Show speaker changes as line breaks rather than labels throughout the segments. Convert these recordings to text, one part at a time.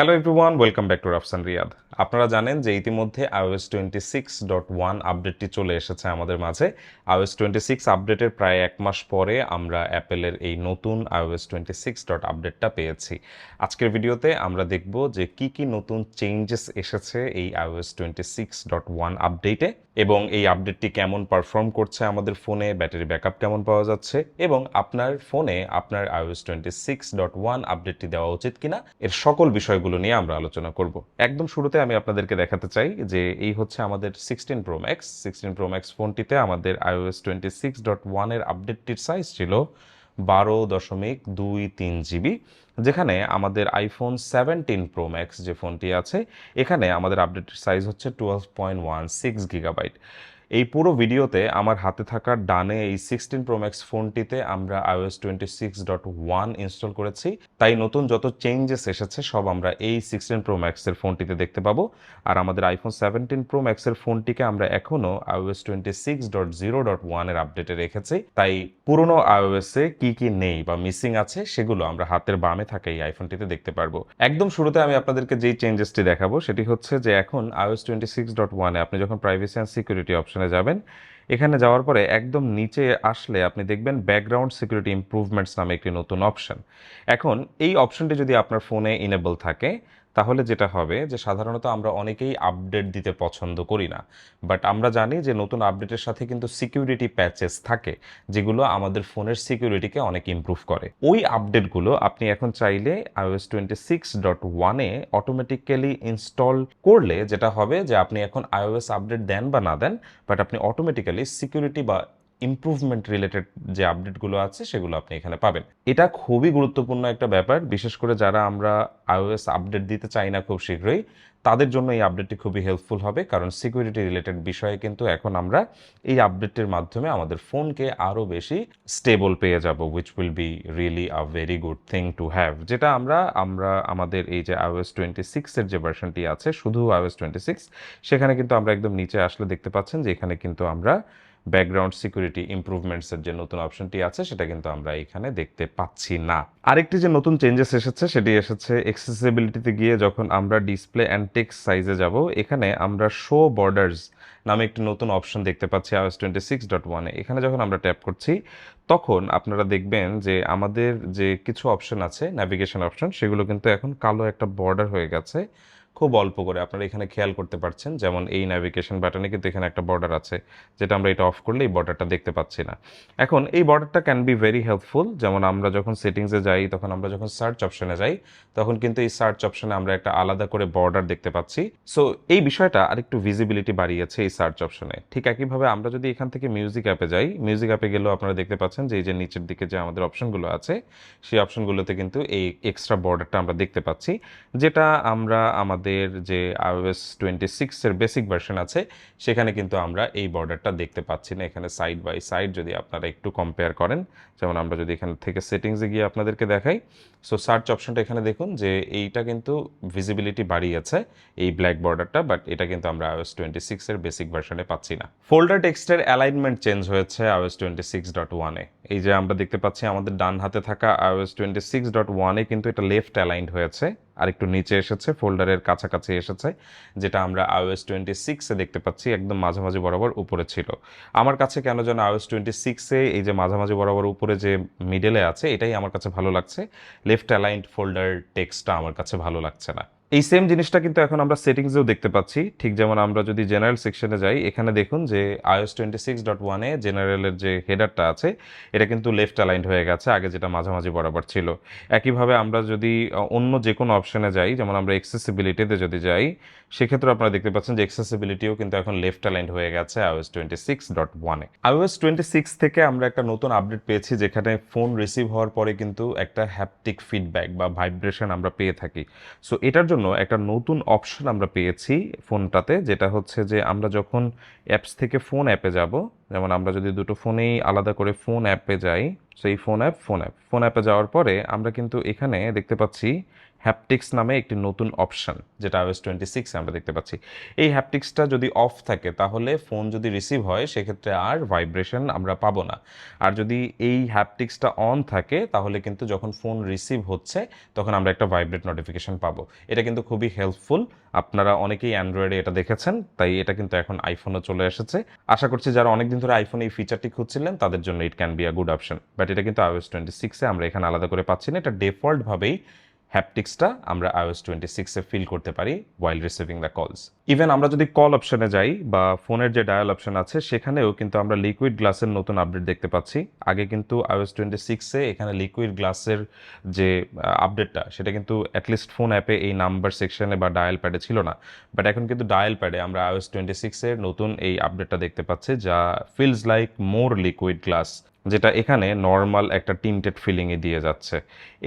Hello everyone, welcome back to Rafsan Riyadh. আপনারা জানেন যে ইতিমধ্যে iOS twenty six dot one আপডেটটি চলে এসেছে আমাদের মাঝে। iOS টোয়েন্টি সিক্স আপডেটের প্রায় এক মাস পরে আমরা অ্যাপেলের এই নতুন iOS টোয়েন্টি সিক্স ডট আপডেটটা পেয়েছি। আজকের ভিডিওতে আমরা দেখব যে কি কি নতুন চেঞ্জেস এসেছে এই iOS twenty six dot one আপডেটে এবং এই আপডেটটি কেমন পারফর্ম করছে আমাদের ফোনে, ব্যাটারি ব্যাকআপ কেমন পাওয়া যাচ্ছে এবং আপনার ফোনে আপনার iOS twenty six dot one আপডেটটি দেওয়া উচিত কিনা, এর সকল বিষয়গুলো নিয়ে আমরা আলোচনা করব। একদম শুরুতে আমি আপনাদেরকে দেখাতে চাই যে এই হচ্ছে আমাদের sixteen pro max sixteen pro max ফোনটিতে আমাদের আইওএস টোয়েন্টি সিক্স ডট ওয়ানের আপডেটটির সাইজ ছিল বারো দশমিক দুই তিন জিবি, যেখানে আমাদের আইফোন সেভেন্টিন প্রো ম্যাক্স যে ফোনটি আছে, এখানে আমাদের আপডেটের সাইজ হচ্ছে twelve point one six gigabyte এই পুরো ভিডিওতে আমার হাতে থাকা ডানে এই সিক্সটিন প্রো ম্যাক্স ফোনটিতে আমরা iOS twenty six dot one install করেছি। তাই নতুন যত চেঞ্জেস এসেছে, সব আমরা এই সিক্সটিন প্রো ম্যাক্সের ফোনটিতে দেখতে পাবো। আর আমাদের আইফোন সেভেন্টিন প্রো ম্যাক্সের ফোনটিকে আমরা এখনও iOS twenty six dot zero dot ওয়ানের আপডেটে রেখেছি। তাই পুরনো আইওএসে কি কি নেই বা মিসিং আছে, সেগুলো আমরা হাতের বামে থাকা এই আইফোনটিতে দেখতে পারব। একদম শুরুতে আমি আপনাদেরকে যেই চেঞ্জেসটি দেখাবো, সেটি হচ্ছে যে এখন iOS টোয়েন্টি সিক্স ডট ওয়ানে আপনি যখন প্রাইভেসি অ্যান্ড সিকিউরিটি অপশনে যাবেন। এখানে যাওয়ার পরে একদম নিচে আসলে আপনি দেখবেন ব্যাকগ্রাউন্ড সিকিউরিটি ইমপ্রুভমেন্টস নামে একটি নতুন অপশন এখন এই অপশনটি যদি আপনার ফোনে ইনেবল থাকে তাহলে যেটা হবে যে সাধারণত আমরা অনেকেই আপডেট দিতে পছন্দ করি না। বাট আমরা জানি যে নতুন আপডেটের সাথে কিন্তু সিকিউরিটি প্যাচেস থাকে, যেগুলো আমাদের ফোনের সিকিউরিটিকে অনেক ইমপ্রুভ করে। ওই আপডেটগুলো আপনি এখন চাইলে iOS টোয়েন্টি সিক্স ডট ওয়ানে অটোমেটিক্যালি ইনস্টল করলে যেটা হবে যে আপনি এখন iOS আপডেট দেন বা না দেন বাট আপনি অটোমেটিক্যালি সিকিউরিটি বা ইমপ্রুভমেন্ট রিলেটেড যে আপডেটগুলো আছে, সেগুলো আপনি এখানে পাবেন। এটা খুবই গুরুত্বপূর্ণ একটা ব্যাপার, বিশেষ করে যারা আমরা আইওএস আপডেট দিতে চাই না খুব শীঘ্রই, তাদের জন্য এই আপডেটটি খুবই হেল্পফুল হবে, কারণ সিকিউরিটি রিলেটেড বিষয়ে কিন্তু এখন আমরা এই আপডেটটির মাধ্যমে আমাদের ফোনকে আরও বেশি স্টেবল পেয়ে যাব which will be really a very good thing to have যেটা আমরা আমরা আমাদের এই যে iOS টোয়েন্টি সিক্সের যে ভার্সনটি আছে, শুধু iOS টোয়েন্টি সিক্স সেখানে কিন্তু আমরা একদম নিচে আসলে দেখতে পাচ্ছেন যে এখানে কিন্তু আমরা ব্যাকগ্রাউন্ড সিকিউরিটি ইমপ্রুভমেন্টসের যে নতুন অপশনটি আছে, সেটা কিন্তু আমরা এখানে দেখতে পাচ্ছি না। আরেকটি যে নতুন চেঞ্জেস এসেছে, সেটি এসেছে এক্সেসিবিলিটিতে গিয়ে যখন আমরা ডিসপ্লে অ্যান্ড টেক্স সাইজে যাব, এখানে আমরা শো বর্ডার্স নামে একটি নতুন অপশন দেখতে পাচ্ছি আওয়াজ টোয়েন্টি সিক্স ডট ওয়ানে এখানে যখন আমরা ট্যাপ করছি, তখন আপনারা দেখবেন যে আমাদের যে কিছু অপশন আছে ন্যাভিগেশন অপশন সেগুলো কিন্তু এখন কালো একটা বর্ডার হয়ে গেছে। খুব অল্প করে আপনারা এখানে খেয়াল করতে পারছেন। যেমন এই ন্যাভিগেশন বাটনে কিন্তু এখানে একটা বর্ডার আছে, যেটা আমরা এটা অফ করলে এই বর্ডারটা দেখতে পাচ্ছি না। এখন এই বর্ডারটা ক্যান বি ভেরি হেল্পফুল যেমন আমরা যখন সেটিংসে যাই, তখন আমরা যখন সার্চ অপশনে যাই, তখন কিন্তু এই সার্চ অপশনে আমরা একটা আলাদা করে বর্ডার দেখতে পাচ্ছি। সো এই বিষয়টা আরেকটু ভিজিবিলিটি বাড়িয়েছে এই সার্চ অপশনে ঠিক একইভাবে আমরা যদি এখান থেকে মিউজিক অ্যাপে যাই মিউজিক অ্যাপে গেলেও আপনারা দেখতে পাচ্ছেন যে এই যে নিচের দিকে যে আমাদের অপশনগুলো আছে, সেই অপশনগুলোতে কিন্তু এই এক্সট্রা বর্ডারটা আমরা দেখতে পাচ্ছি, যেটা আমরা আমাদের যে iOS টোয়েন্টি সিক্সের বেসিক ভার্সন আছে, সেখানে কিন্তু আমরা এই বর্ডারটা দেখতে পাচ্ছি না। এখানে সাইড বাই সাইড যদি আপনারা একটু কম্পেয়ার করেন, যেমন আমরা যদি এখান থেকে সেটিংসে গিয়ে আপনাদেরকে দেখাই। সো সার্চ অপশনটা এখানে দেখুন যে এইটা কিন্তু ভিজিবিলিটি বাড়িয়েছে এই ব্ল্যাক বর্ডারটা বাট এটা কিন্তু আমরা iOS টোয়েন্টি সিক্সের বেসিক ভার্সনে পাচ্ছি না। ফোল্ডার টেক্সটের অ্যালাইনমেন্ট চেঞ্জ হয়েছে iOS টোয়েন্টি সিক্স ডট ওয়ানে এই যে আমরা দেখতে পাচ্ছি আমাদের ডান হাতে থাকা iOS টোয়েন্টি সিক্স ডট ওয়ানে কিন্তু এটা লেফট অ্যালাইন্ড হয়েছে, আর একটু নিচে এসেছে ফোল্ডারের কাছাকাছি এসেছে, যেটা আমরা iOS টোয়েন্টি সিক্সে দেখতে পাচ্ছি, একদম মাঝামাঝি বরাবর উপরে ছিল। আমার কাছে কেন যেন iOS টোয়েন্টি সিক্সে এই যে মাঝামাঝি বরাবর উপরে যে মিডেলে আছে, এটাই আমার কাছে ভালো লাগছে। লেফট অ্যালাইন্ড ফোল্ডার টেক্সটটা আমার কাছে ভালো লাগছে না। এই সেম জিনিসটা কিন্তু এখন আমরা সেটিংসেও দেখতে পাচ্ছি। ঠিক যেমন আমরা যদি জেনারেল সেকশনে যাই, এখানে দেখুন যে iOS টোয়েন্টি সিক্স ডট ওয়ানে জেনারেলের যে হেডারটা আছে, এটা কিন্তু লেফট অ্যালাইন্ড হয়ে গেছে, আগে যেটা মাঝামাঝি বরাবর ছিল। একইভাবে আমরা যদি অন্য যে কোনো অপশনে যাই, যেমন আমরা এক্সেসিবিলিটিতে যদি যাই সেক্ষেত্রে আপনারা দেখতে পাচ্ছেন যে এক্সেসিবিলিটিও কিন্তু এখন লেফট অ্যালাইন্ড হয়ে গেছে iOS টোয়েন্টি সিক্স ডট ওয়ানে iOS টোয়েন্টি সিক্স থেকে আমরা একটা নতুন আপডেট পেয়েছি, যেখানে ফোন রিসিভ হওয়ার পরে কিন্তু একটা হ্যাপটিক ফিডব্যাক বা ভাইব্রেশন আমরা পেয়ে থাকি। সো এটার জন্য একটা নতুন অপশন আমরা পেয়েছি ফোনটাতে, যেটা হচ্ছে যে আমরা যখন অ্যাপস থেকে ফোন অ্যাপে যাব, যেমন আমরা যদি দুটো ফোনেই আলাদা করে ফোন অ্যাপে যাই, সেই phone app phone app phone অ্যাপে যাওয়ার পরে আমরা কিন্তু এখানে দেখতে পাচ্ছি হ্যাপটিক্স নামে একটি নতুন অপশন যেটা iOS টোয়েন্টি সিক্সে আমরা দেখতে পাচ্ছি। এই হ্যাপটিক্সটা যদি অফ থাকে, তাহলে ফোন যদি রিসিভ হয়, সেক্ষেত্রে আর ভাইব্রেশন আমরা পাবো না। আর যদি এই হ্যাপটিক্সটা অন থাকে, তাহলে কিন্তু যখন ফোন রিসিভ হচ্ছে, তখন আমরা একটা ভাইব্রেট নোটিফিকেশন পাবো। এটা কিন্তু খুবই হেল্পফুল আপনারা অনেকেই অ্যান্ড্রয়েডে এটা দেখেছেন, তাই এটা কিন্তু এখন আইফোনে চলে এসেছে। আশা করছি যারা অনেকদিন ধরে আইফোন এই ফিচারটি খুঁজছিলেন, তাদের জন্য it can be a good option but এটা কিন্তু iOS টোয়েন্টি সিক্সে আমরা এখানে আলাদা করে পাচ্ছি না। এটা ডিফল্টভাবেই হ্যাপটিক্সটা আমরা iOS টোয়েন্টি সিক্সে ফিল করতে পারি while receiving the calls even আমরা যদি কল অপশনে যাই বা ফোনের যে ডায়াল অপশন আছে, সেখানেও কিন্তু আমরা লিকুইড গ্লাসের নতুন আপডেট দেখতে পাচ্ছি। আগে কিন্তু iOS টোয়েন্টি সিক্সে এখানে লিকুইড গ্লাসের যে আপডেটটা সেটা কিন্তু অ্যাটলিস্ট ফোন অ্যাপে এই নাম্বার সেকশনে বা ডায়াল প্যাডে ছিল না। বাট এখন কিন্তু ডায়াল প্যাডে আমরা iOS টোয়েন্টি সিক্সের নতুন এই আপডেটটা দেখতে পাচ্ছি, যা feels like more liquid glass যেটা এখানে নর্মাল একটা টিন্টেড ফিলিংয়ে দিয়ে যাচ্ছে।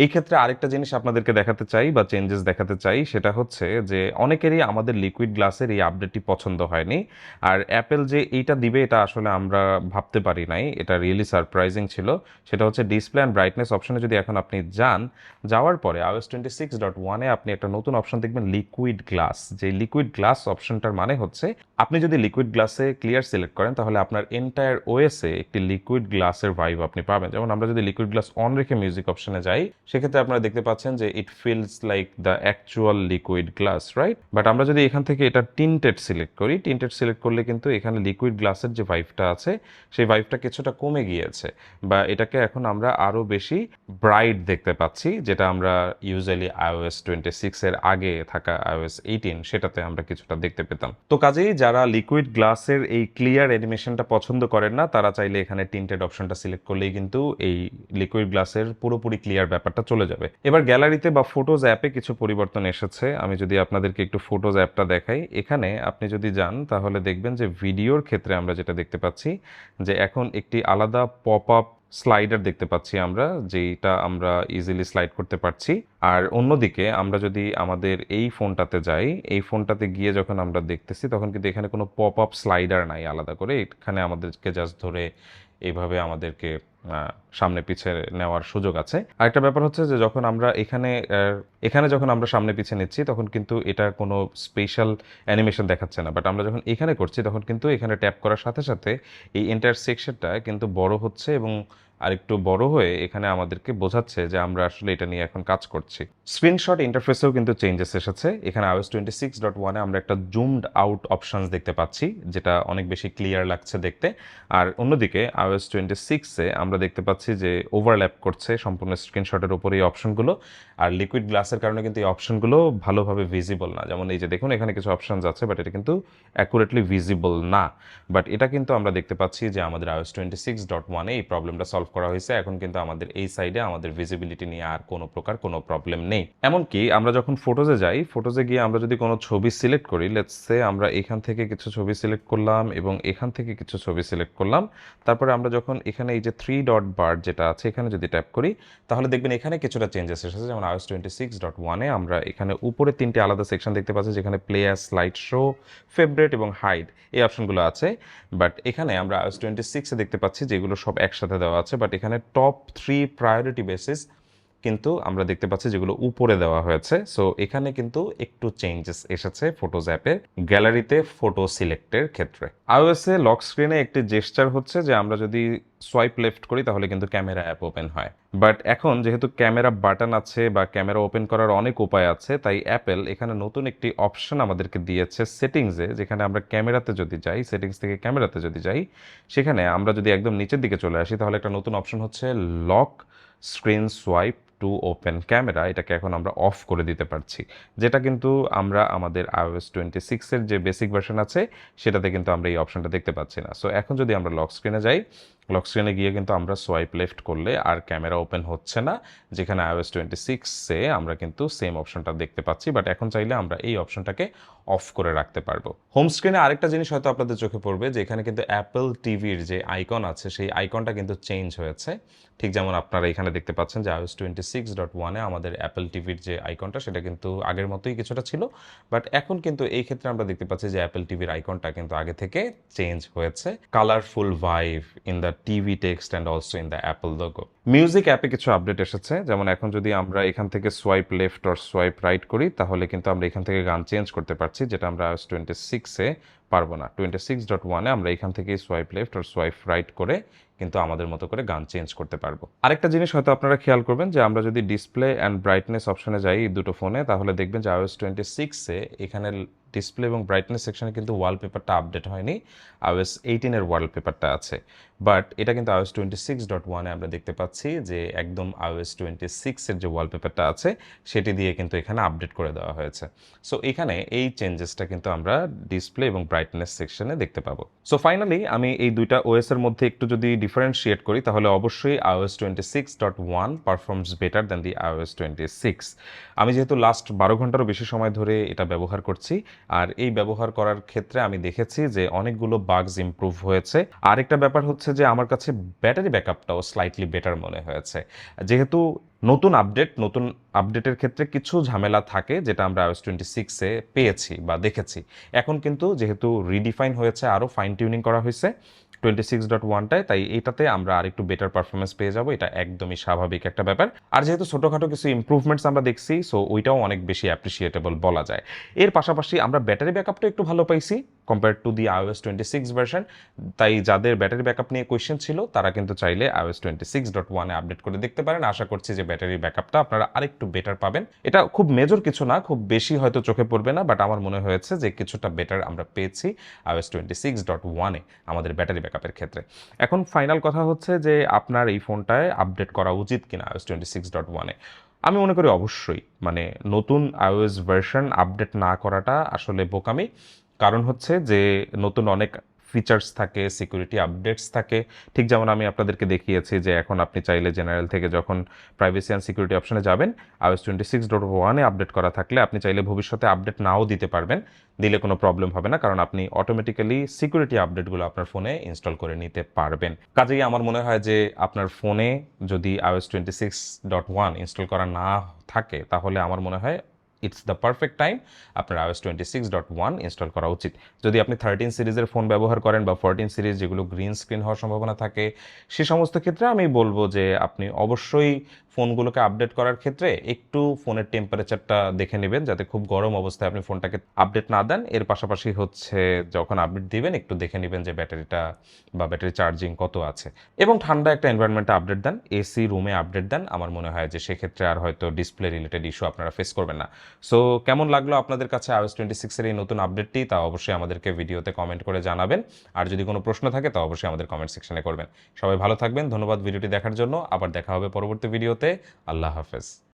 এই ক্ষেত্রে আরেকটা জিনিস আপনাদেরকে দেখাতে চাই বা চেঞ্জেস দেখাতে চাই, সেটা হচ্ছে যে অনেকেরই আমাদের লিকুইড গ্লাসের এই আপডেটটি পছন্দ হয়নি। আর অ্যাপেল যে এইটা দিবে, এটা আসলে আমরা ভাবতে পারি নাই। এটা রিয়েলি সারপ্রাইজিং ছিল। সেটা হচ্ছে ডিসপ্লে অ্যান্ড ব্রাইটনেস অপশনে যদি এখন আপনি যান, যাওয়ার পরে iOS টোয়েন্টি সিক্স ডট ওয়ানে আপনি একটা নতুন অপশন দেখবেন লিকুইড গ্লাস যে লিকুইড গ্লাস অপশনটার মানে হচ্ছে, আপনি যদি লিকুইড গ্লাসে ক্লিয়ার সিলেক্ট করেন, তাহলে আপনার এন্টায়ার ওএসে একটি লিকুইড গ্লাসের ভাইব আপনি পাবেন। যেমন আমরা যদি লিকুইড গ্লাস অন রেখে মিউজিক অপশনে যাই, সেক্ষেত্রে আপনারা দেখতে পাচ্ছেন যে it feels like the actual liquid glass right but আমরা যদি এখান থেকে এটা টিন্টেড সিলেক্ট করি টিন্টেড সিলেক্ট করলে কিন্তু এখানে লিকুইড গ্লাসের যে ভাইবটা আছে, সেই ভাইবটা কিছুটা কমে গিয়েছে। বা এটাকে এখন আমরা আরও বেশি ব্রাইট দেখতে পাচ্ছি, যেটা আমরা ইউজুয়ালি iOS টোয়েন্টি সিক্সের আগে থাকা iOS এইটিন সেটাতে আমরা কিছুটা দেখতে পেতাম। তো কাজেই যারা লিকুইড গ্লাসের এই ক্লিয়ার অ্যানিমেশনটা পছন্দ করেন না, তারা চাইলে এখানে টিন্টেড অপশনটা সিলেক্ট করলেই কিন্তু এই লিকুইড গ্লাসের পুরোপুরি ক্লিয়ার ব্যাপারটা চলে যাবে। এবার গ্যালারিতে বা ফটোজ অ্যাপে কিছু পরিবর্তন এসেছে। আমি যদি আপনাদেরকে একটু ফটোজ অ্যাপটা দেখাই, এখানে আপনি যদি যান, তাহলে দেখবেন যে ভিডিওর ক্ষেত্রে আমরা যেটা দেখতে পাচ্ছি, যে এখন একটি আলাদা পপ আপ স্লাইডার দেখতে পাচ্ছি আমরা যেটা আমরা ইজিলি স্লাইড করতে পারছি। আর অন্যদিকে আমরা যদি আমাদের এই ফোনটাতে যাই, এই ফোনটাতে গিয়ে যখন আমরা দেখতেছি, তখন কিন্তু এখানে কোনো পপ আপ স্লাইডার নাই আলাদা করে। এখানে আমাদেরকে জাস্ট ধরে এইভাবে আমাদেরকে সামনে পিছে নেওয়ার সুযোগ আছে। আরেকটা ব্যাপার হচ্ছে যে যখন আমরা এখানে এখানে যখন আমরা সামনে পিছে নিচ্ছি, তখন কিন্তু এটা কোনো স্পেশাল অ্যানিমেশন দেখাচ্ছে না। বাট আমরা যখন এখানে করছি, তখন কিন্তু এখানে ট্যাপ করার সাথে সাথে এই এন্টার সেকশনটা কিন্তু বড় হচ্ছে এবং আরেকটু বড় হয়ে এখানে আমাদেরকে বোঝাচ্ছে যে আমরা আসলে এটা নিয়ে এখন কাজ করছি। স্ক্রিনশট ইন্টারফেসেও কিন্তু চেঞ্জেস এসেছে। এখানে iOS টোয়েন্টি সিক্স ডট ওয়ানে আমরা একটা জুমড আউট অপশনস দেখতে পাচ্ছি, যেটা অনেক বেশি ক্লিয়ার লাগছে দেখতে। আর অন্যদিকে iOS টোয়েন্টি সিক্সে আমরা দেখতে পাচ্ছি যে ওভারল্যাপ করছে সম্পূর্ণ স্ক্রিনশটের উপর এই অপশনগুলো আর লিকুইড গ্লাসের কারণে কিন্তু এই অপশনগুলো ভালোভাবে ভিজিবল না। যেমন এই যে দেখুন, এখানে কিছু অপশনস আছে বাট এটা কিন্তু অ্যাকুরেটলি ভিজিবল না। বাট এটা কিন্তু আমরা দেখতে পাচ্ছি যে আমাদের iOS টোয়েন্টি সিক্স ডট ওয়ানে এই প্রবলেমটা সলভ করা হয়েছে, এখন কিন্তু আমাদের এই সাইডে আমাদের ভিজিবিলিটি নিয়ে আর কোনো প্রকার কোনো প্রবলেম নেই। এমনকি আমরা যখন ফটোজে যাই ফটোজে গিয়ে আমরা যদি কোনো ছবি সিলেক্ট করি লেটস আমরা এখান থেকে কিছু ছবি সিলেক্ট করলাম এবং এখান থেকে কিছু ছবি সিলেক্ট করলাম, তারপরে আমরা যখন এখানে এই যে থ্রি ডট বার যেটা আছে, এখানে যদি ট্যাপ করি, তাহলে দেখবেন এখানে কিছুটা চেঞ্জেস এসেছে। যেমন iOS টোয়েন্টি সিক্স ডট ওয়ানে আমরা এখানে উপরে তিনটে আলাদা সেকশন দেখতে পাচ্ছি, যেখানে play as slide show favourite এবং হাইড এই অপশনগুলো আছে। বাট এখানে আমরা iOS টোয়েন্টি সিক্সে দেখতে পাচ্ছি, যেগুলো সব একসাথে দেওয়া আছে বাট এখানে টপ থ্রি প্রায়োরিটি বেসিস কিন্তু আমরা দেখতে পাচ্ছি যেগুলো উপরে দেওয়া হয়েছে। সো এখানে কিন্তু একটু চেঞ্জেস এসেছে ফটোজ অ্যাপে গ্যালারিতে ফটো সিলেক্টের ক্ষেত্রে। আইওএসে লক স্ক্রিনে একটি জেস্টার হচ্ছে যে আমরা যদি সোয়াইপ লেফট করি তাহলে কিন্তু ক্যামেরা অ্যাপ ওপেন হয়। বাট এখন যেহেতু ক্যামেরা বাটন আছে বা ক্যামেরা ওপেন করার অনেক উপায় আছে, তাই অ্যাপেল এখানে নতুন একটি অপশন আমাদেরকে দিয়েছে সেটিংসে যেখানে আমরা ক্যামেরাতে যদি যাই সেটিংস থেকে ক্যামেরাতে যদি যাই, সেখানে আমরা যদি একদম নিচের দিকে চলে আসি, তাহলে একটা নতুন অপশন হচ্ছে lock screen swipe to open camera এটাকে এখন আমরা অফ করে দিতে পারছি। যেটা কিন্তু আমরা আমাদের আইওএস টোয়েন্টি সিক্সের যে বেসিক ভার্সন আছে, সেটাতে কিন্তু আমরা এই অপশনটা দেখতে পাচ্ছি না। সো এখন যদি আমরা লক স্ক্রিনে যাই লক স্ক্রিনে গিয়ে কিন্তু আমরা সোয়াইপ লেফট করলে আর ক্যামেরা ওপেন হচ্ছে না, যেখানে iOS টোয়েন্টি সিক্সে আমরা কিন্তু সেম অপশনটা দেখতে পাচ্ছি বাট এখন চাইলে আমরা এই অপশনটাকে অফ করে রাখতে পারব। হোম স্ক্রিনে আরেকটা জিনিস হয়তো আপনাদের চোখে পড়বে, যে এখানে কিন্তু অ্যাপল টিভির যে আইকন আছে, সেই আইকনটা কিন্তু চেঞ্জ হয়েছে। ঠিক যেমন আপনারা এখানে দেখতে পাচ্ছেন যে iOS টোয়েন্টি সিক্স ডট ওয়ানে আমাদের অ্যাপল টিভির যে আইকনটা সেটা কিন্তু আগের মতোই কিছুটা ছিল বাট এখন কিন্তু এই ক্ষেত্রে আমরা দেখতে পাচ্ছি যে অ্যাপল টিভির আইকনটা কিন্তু আগে থেকে চেঞ্জ হয়েছে। Colourful vibe in the TV text and also in the Apple logo music অ্যাপে কিছু আপডেট এসেছে, যেমন এখন যদি আমরা এখান থেকে swipe left or swipe right করি, তাহলে কিন্তু আমরা এখান থেকে গান চেঞ্জ করতে পারছি, যেটা আমরা আইওএস টোয়েন্টি সিক্সে পারব না। টোয়েন্টি সিক্স ডট ওয়ানে আমরা এখান থেকে সোয়াইপ লেফট আর সোয়াইপ রাইট করে কিন্তু আমাদের মতো করে গান চেঞ্জ করতে পারব। আরেকটা জিনিস হয়তো আপনারা খেয়াল করবেন যে আমরা যদি ডিসপ্লে অ্যান্ড ব্রাইটনেস অপশনে যাই দুটো ফোনে তাহলে দেখবেন যে আইওএস টোয়েন্টি সিক্সে এখানে ডিসপ্লে এবং ব্রাইটনেস সেকশনে কিন্তু ওয়ালপেপারটা আপডেট হয়নি। আইওএস এইটিনের ওয়ালপেপারটা আছে। বাট এটা কিন্তু আইওএস টোয়েন্টি সিক্স ডট ওয়ানে আমরা দেখতে পাচ্ছি যে একদম আইওএস টোয়েন্টি সিক্সের যে ওয়ালপেপারটা আছে, সেটি দিয়ে কিন্তু এখানে আপডেট করে দেওয়া হয়েছে। সো এখানে এই চেঞ্জেসটা কিন্তু আমরা ডিসপ্লে এবং ব্রাইটনেস সেকশনে দেখতে পাবো। সো ফাইনালি আমি এই দুইটা ওএস এর মধ্যে একটু যদি ডিফারেন্সিয়েট করি, তাহলে অবশ্যই iOS twenty six dot one performs better than the iOS twenty six আমি যেহেতু লাস্ট বারো ঘন্টারও বেশি সময় ধরে এটা ব্যবহার করছি আর এই ব্যবহার করার ক্ষেত্রে আমি দেখেছি যে অনেকগুলো বাগস ইম্প্রুভ হয়েছে। আরেকটা ব্যাপার হচ্ছে যে আমার কাছে ব্যাটারি ব্যাকআপটাও স্লাইটলি বেটার মনে হয়েছে। যেহেতু নতুন আপডেট নতুন আপডেটের ক্ষেত্রে কিছু ঝামেলা থাকে যেটা আমরা আইওএস টোয়েন্টি সিক্সে পেয়েছি বা দেখেছি। এখন কিন্তু যেহেতু রিডিফাইন হয়েছে আরও ফাইন টিউনিং করা হয়েছে টোয়েন্টি সিক্স ডট ওয়ানটায় তাই এটাতে আমরা আরেকটু বেটার পারফরমেন্স পেয়ে যাব। এটা একদমই স্বাভাবিক একটা ব্যাপার। আর যেহেতু ছোটোখাটো কিছু ইম্প্রুভমেন্টস আমরা দেখছি সো ওইটাও অনেক বেশি অ্যাপ্রিসিয়েটেবল বলা যায়। এর পাশাপাশি আমরা ব্যাটারি ব্যাকআপটা একটু ভালো পাইছি। Compare to the iOS twenty six version তাই যাদের ব্যাটারি ব্যাকআপ নিয়ে কোয়েশ্চেন ছিল, তারা কিন্তু চাইলে আইওএস টোয়েন্টি সিক্স ডট ওয়ানে আপডেট করে দেখতে পারেন। আশা করছি যে ব্যাটারি ব্যাকআপটা আপনারা আরেকটু বেটার পাবেন। এটা খুব মেজর কিছু না, খুব বেশি হয়তো চোখে পড়বে না বাট আমার মনে হয়েছে যে কিছুটা বেটার আমরা পেয়েছি আইওএস টোয়েন্টি সিক্স ডট ওয়ানে আমাদের ব্যাটারি ব্যাকআপের ক্ষেত্রে। এখন ফাইনাল কথা হচ্ছে যে আপনার এই ফোনটায় আপডেট করা উচিত কিনা আইওএস টোয়েন্টি সিক্স ডট ওয়ানে আমি মনে করি অবশ্যই মানে নতুন আইওএস ভার্সন আপডেট না করাটা আসলে বোকামি। কারণ হচ্ছে যে নতুন অনেক ফিচার্স থাকে সিকিউরিটি আপডেটস থাকে। ঠিক যেমন আমি আপনাদেরকে দেখিয়েছি যে এখন আপনি চাইলে জেনারেল থেকে যখন প্রাইভেসি অ্যান্ড সিকিউরিটি অপশনে যাবেন আইওএস টোয়েন্টি সিক্স ডট ওয়ানে আপডেট করা থাকলে আপনি চাইলে ভবিষ্যতে আপডেট নাও দিতে পারবেন। দিলে কোনো প্রবলেম হবে না, কারণ আপনি অটোমেটিক্যালি সিকিউরিটি আপডেটগুলো আপনার ফোনে ইনস্টল করে নিতে পারবেন। কাজেই আমার মনে হয় যে আপনার ফোনে যদি iOS twenty six dot one install করা না থাকে, তাহলে আমার মনে হয় ইটস দ্য পারফেক্ট টাইম আপনার iOS twenty six dot one install করা উচিত। যদি আপনি থার্টিন সিরিজের ফোন ব্যবহার করেন বা ফোরটিন সিরিজ যেগুলো গ্রিন স্ক্রিন হওয়ার সম্ভাবনা থাকে, সে সমস্ত ক্ষেত্রে আমি বলব যে আপনি অবশ্যই ফোনগুলোকে আপডেট করার ক্ষেত্রে একটু ফোনের টেম্পারেচারটা দেখে নেবেন, যাতে খুব গরম অবস্থায় আপনি ফোনটাকে আপডেট না দেন। এর পাশাপাশি হচ্ছে যখন আপডেট দিবেন, একটু দেখে নেবেন যে ব্যাটারিটা বা ব্যাটারি চার্জিং কত আছে। এবং ঠান্ডা একটা এনভায়রনমেন্টে আপডেট দেন এসি রুমে আপডেট দেন। আমার মনে হয় যে সেক্ষেত্রে আর হয়তো ডিসপ্লে রিলেটেড ইস্যু আপনারা ফেস করবেন না। সো কেমন লাগল আপনাদের কাছে আইওএস টোয়েন্টি সিক্সের এই নতুন আপডেটটি তা অবশ্যই আমাদেরকে ভিডিওতে কমেন্ট করে জানাবেন। আর যদি কোনো প্রশ্ন থাকে, তা অবশ্যই আমাদের কমেন্ট সেকশনে করবেন। সবাই ভালো থাকবেন। ধন্যবাদ ভিডিওটি দেখার জন্য। আবার দেখা হবে পরবর্তী ভিডিওতে আল্লাহ হাফেজ।